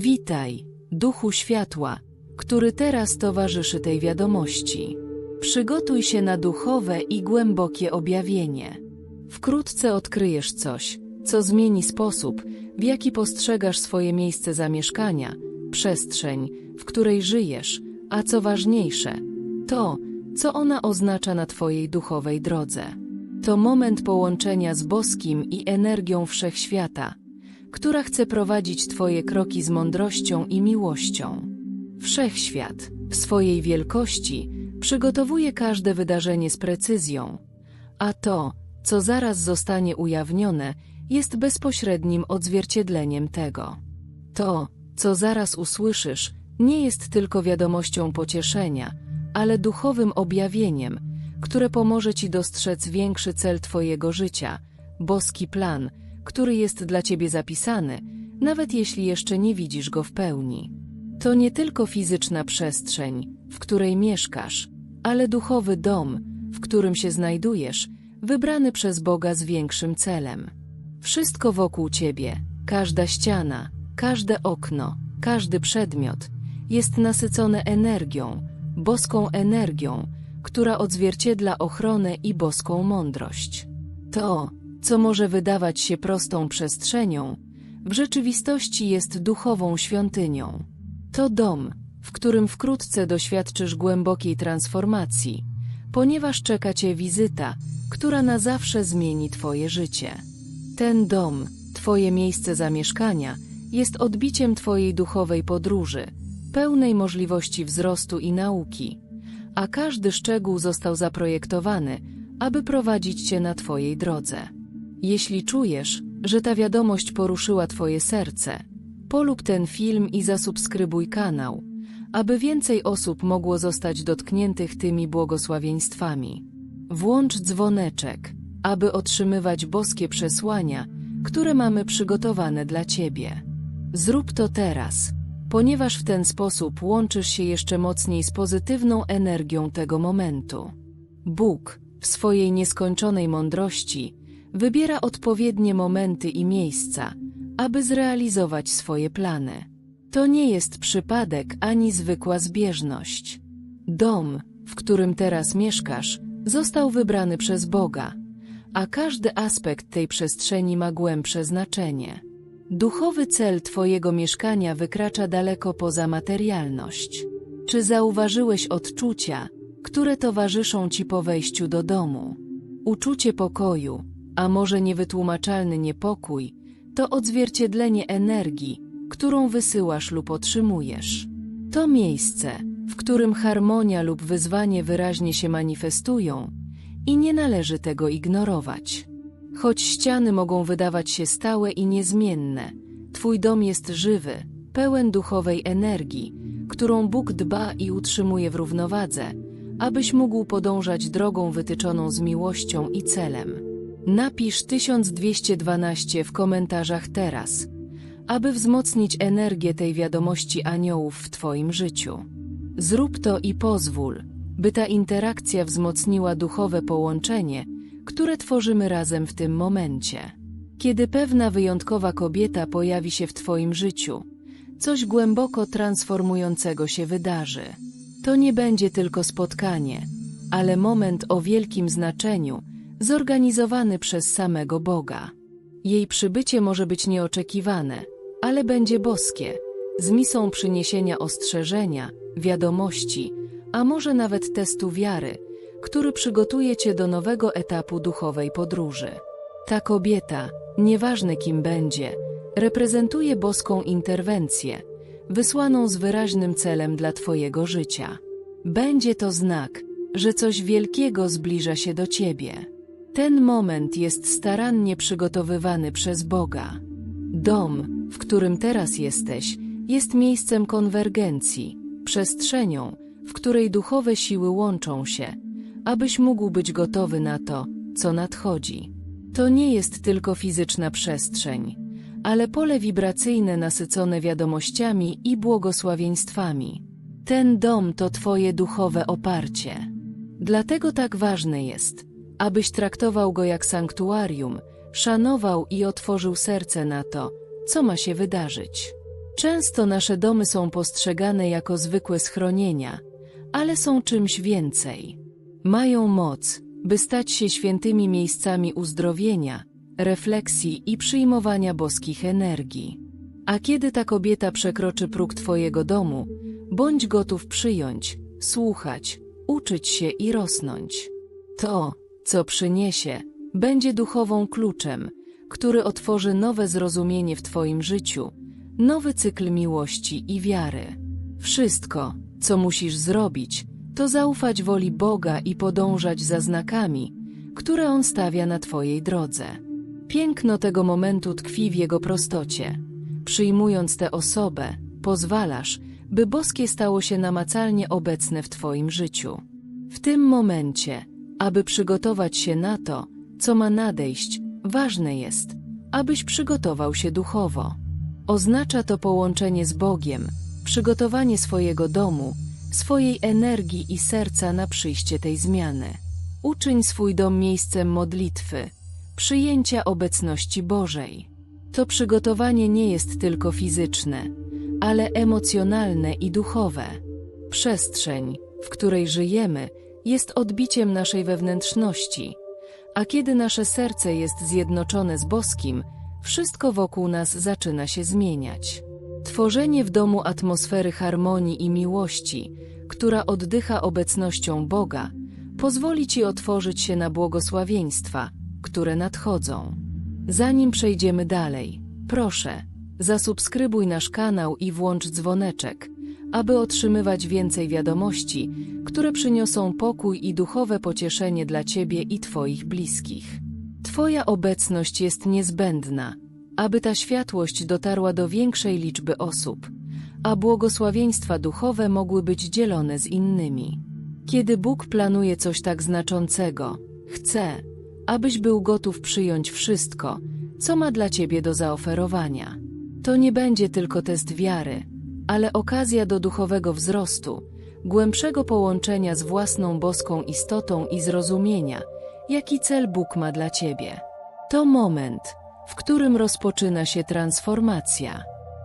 Witaj, duchu światła, który teraz towarzyszy tej wiadomości. Przygotuj się na duchowe i głębokie objawienie. Wkrótce odkryjesz coś, co zmieni sposób, w jaki postrzegasz swoje miejsce zamieszkania, przestrzeń, w której żyjesz, a co ważniejsze, to, co ona oznacza na Twojej duchowej drodze. To moment połączenia z boskim i energią wszechświata, która chce prowadzić Twoje kroki z mądrością i miłością. Wszechświat, w swojej wielkości, przygotowuje każde wydarzenie z precyzją, a to, co zaraz zostanie ujawnione, jest bezpośrednim odzwierciedleniem tego. To, co zaraz usłyszysz, nie jest tylko wiadomością pocieszenia, ale duchowym objawieniem, które pomoże Ci dostrzec większy cel Twojego życia, boski plan, który jest dla Ciebie zapisany, nawet jeśli jeszcze nie widzisz go w pełni. To nie tylko fizyczna przestrzeń, w której mieszkasz, ale duchowy dom, w którym się znajdujesz, wybrany przez Boga z większym celem. Wszystko wokół Ciebie, każda ściana, każde okno, każdy przedmiot jest nasycone energią, boską energią, która odzwierciedla ochronę i boską mądrość. To, co może wydawać się prostą przestrzenią, w rzeczywistości jest duchową świątynią. To dom, w którym wkrótce doświadczysz głębokiej transformacji, ponieważ czeka Cię wizyta, która na zawsze zmieni Twoje życie. Ten dom, Twoje miejsce zamieszkania, jest odbiciem Twojej duchowej podróży, pełnej możliwości wzrostu i nauki, a każdy szczegół został zaprojektowany, aby prowadzić Cię na Twojej drodze. Jeśli czujesz, że ta wiadomość poruszyła Twoje serce, polub ten film i zasubskrybuj kanał, aby więcej osób mogło zostać dotkniętych tymi błogosławieństwami. Włącz dzwoneczek, aby otrzymywać boskie przesłania, które mamy przygotowane dla Ciebie. Zrób to teraz, ponieważ w ten sposób łączysz się jeszcze mocniej z pozytywną energią tego momentu. Bóg, w swojej nieskończonej mądrości, wybiera odpowiednie momenty i miejsca, aby zrealizować swoje plany. To nie jest przypadek ani zwykła zbieżność. Dom, w którym teraz mieszkasz, został wybrany przez Boga, a każdy aspekt tej przestrzeni ma głębsze znaczenie. Duchowy cel Twojego mieszkania wykracza daleko poza materialność. Czy zauważyłeś odczucia, które towarzyszą Ci po wejściu do domu? Uczucie pokoju, a może niewytłumaczalny niepokój, to odzwierciedlenie energii, którą wysyłasz lub otrzymujesz. To miejsce, w którym harmonia lub wyzwanie wyraźnie się manifestują i nie należy tego ignorować. Choć ściany mogą wydawać się stałe i niezmienne, Twój dom jest żywy, pełen duchowej energii, którą Bóg dba i utrzymuje w równowadze, abyś mógł podążać drogą wytyczoną z miłością i celem. Napisz 1212 w komentarzach teraz, aby wzmocnić energię tej wiadomości aniołów w Twoim życiu. Zrób to i pozwól, by ta interakcja wzmocniła duchowe połączenie, które tworzymy razem w tym momencie. Kiedy pewna wyjątkowa kobieta pojawi się w Twoim życiu, coś głęboko transformującego się wydarzy. To nie będzie tylko spotkanie, ale moment o wielkim znaczeniu, zorganizowany przez samego Boga. Jej przybycie może być nieoczekiwane, ale będzie boskie, z misą przyniesienia ostrzeżenia, wiadomości, a może nawet testu wiary, który przygotuje cię do nowego etapu duchowej podróży. Ta kobieta, nieważne kim będzie, reprezentuje boską interwencję, wysłaną z wyraźnym celem dla Twojego życia. Będzie to znak, że coś wielkiego zbliża się do Ciebie. Ten moment jest starannie przygotowywany przez Boga. Dom, w którym teraz jesteś, jest miejscem konwergencji, przestrzenią, w której duchowe siły łączą się, abyś mógł być gotowy na to, co nadchodzi. To nie jest tylko fizyczna przestrzeń, ale pole wibracyjne nasycone wiadomościami i błogosławieństwami. Ten dom to Twoje duchowe oparcie. Dlatego tak ważne jest, abyś traktował go jak sanktuarium, szanował i otworzył serce na to, co ma się wydarzyć. Często nasze domy są postrzegane jako zwykłe schronienia, ale są czymś więcej. Mają moc, by stać się świętymi miejscami uzdrowienia, refleksji i przyjmowania boskich energii. A kiedy ta kobieta przekroczy próg Twojego domu, bądź gotów przyjąć, słuchać, uczyć się i rosnąć. To, co przyniesie, będzie duchową kluczem, który otworzy nowe zrozumienie w Twoim życiu, nowy cykl miłości i wiary. Wszystko, co musisz zrobić, to zaufać woli Boga i podążać za znakami, które On stawia na Twojej drodze. Piękno tego momentu tkwi w Jego prostocie. Przyjmując tę osobę, pozwalasz, by boskie stało się namacalnie obecne w Twoim życiu. W tym momencie, aby przygotować się na to, co ma nadejść, ważne jest, abyś przygotował się duchowo. Oznacza to połączenie z Bogiem, przygotowanie swojego domu, swojej energii i serca na przyjście tej zmiany. Uczyń swój dom miejscem modlitwy, przyjęcia obecności Bożej. To przygotowanie nie jest tylko fizyczne, ale emocjonalne i duchowe. Przestrzeń, w której żyjemy, jest odbiciem naszej wewnętrzności, a kiedy nasze serce jest zjednoczone z boskim, wszystko wokół nas zaczyna się zmieniać. Tworzenie w domu atmosfery harmonii i miłości, która oddycha obecnością Boga, pozwoli Ci otworzyć się na błogosławieństwa, które nadchodzą. Zanim przejdziemy dalej, proszę, zasubskrybuj nasz kanał i włącz dzwoneczek, aby otrzymywać więcej wiadomości, które przyniosą pokój i duchowe pocieszenie dla Ciebie i Twoich bliskich. Twoja obecność jest niezbędna, aby ta światłość dotarła do większej liczby osób, a błogosławieństwa duchowe mogły być dzielone z innymi. Kiedy Bóg planuje coś tak znaczącego, chce, abyś był gotów przyjąć wszystko, co ma dla Ciebie do zaoferowania. To nie będzie tylko test wiary, ale okazja do duchowego wzrostu, głębszego połączenia z własną boską istotą i zrozumienia, jaki cel Bóg ma dla Ciebie. To moment, w którym rozpoczyna się transformacja.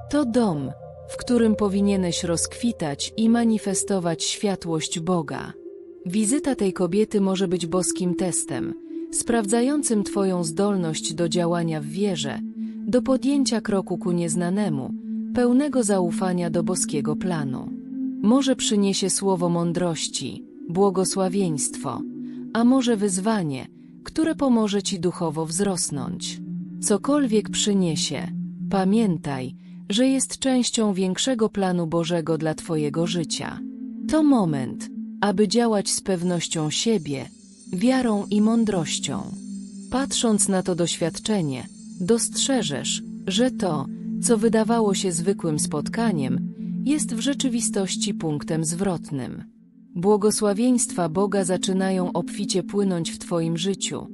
To dom, w którym powinieneś rozkwitać i manifestować światłość Boga. Wizyta tej kobiety może być boskim testem, sprawdzającym Twoją zdolność do działania w wierze, do podjęcia kroku ku nieznanemu, pełnego zaufania do boskiego planu. Może przyniesie słowo mądrości, błogosławieństwo, a może wyzwanie, które pomoże Ci duchowo wzrosnąć. Cokolwiek przyniesie, pamiętaj, że jest częścią większego planu Bożego dla Twojego życia. To moment, aby działać z pewnością siebie, wiarą i mądrością. Patrząc na to doświadczenie, dostrzeżesz, że to, co wydawało się zwykłym spotkaniem, jest w rzeczywistości punktem zwrotnym. Błogosławieństwa Boga zaczynają obficie płynąć w Twoim życiu,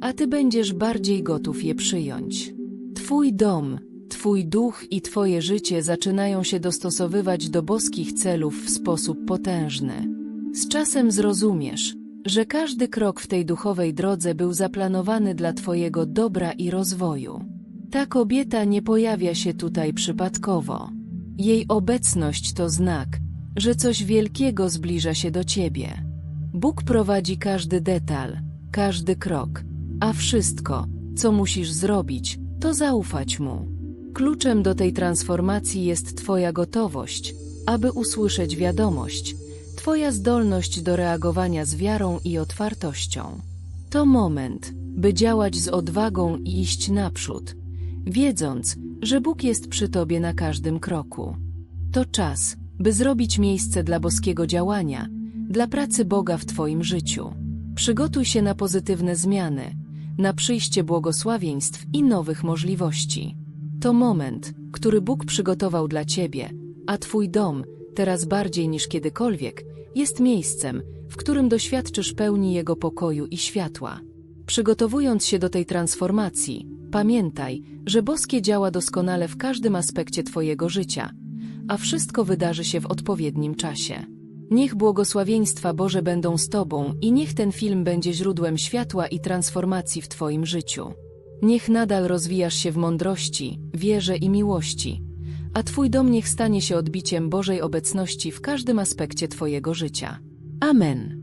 a Ty będziesz bardziej gotów je przyjąć. Twój dom, Twój duch i Twoje życie zaczynają się dostosowywać do boskich celów w sposób potężny. Z czasem zrozumiesz, że każdy krok w tej duchowej drodze był zaplanowany dla Twojego dobra i rozwoju. Ta kobieta nie pojawia się tutaj przypadkowo. Jej obecność to znak, że coś wielkiego zbliża się do Ciebie. Bóg prowadzi każdy detal, każdy krok, a wszystko, co musisz zrobić, to zaufać Mu. Kluczem do tej transformacji jest Twoja gotowość, aby usłyszeć wiadomość, Twoja zdolność do reagowania z wiarą i otwartością. To moment, by działać z odwagą i iść naprzód, wiedząc, że Bóg jest przy Tobie na każdym kroku. To czas, by zrobić miejsce dla boskiego działania, dla pracy Boga w Twoim życiu. Przygotuj się na pozytywne zmiany, na przyjście błogosławieństw i nowych możliwości. To moment, który Bóg przygotował dla Ciebie, a Twój dom, teraz bardziej niż kiedykolwiek, jest miejscem, w którym doświadczysz pełni Jego pokoju i światła. Przygotowując się do tej transformacji, pamiętaj, że boskie działa doskonale w każdym aspekcie Twojego życia, a wszystko wydarzy się w odpowiednim czasie. Niech błogosławieństwa Boże będą z Tobą i niech ten film będzie źródłem światła i transformacji w Twoim życiu. Niech nadal rozwijasz się w mądrości, wierze i miłości, a Twój dom niech stanie się odbiciem Bożej obecności w każdym aspekcie Twojego życia. Amen.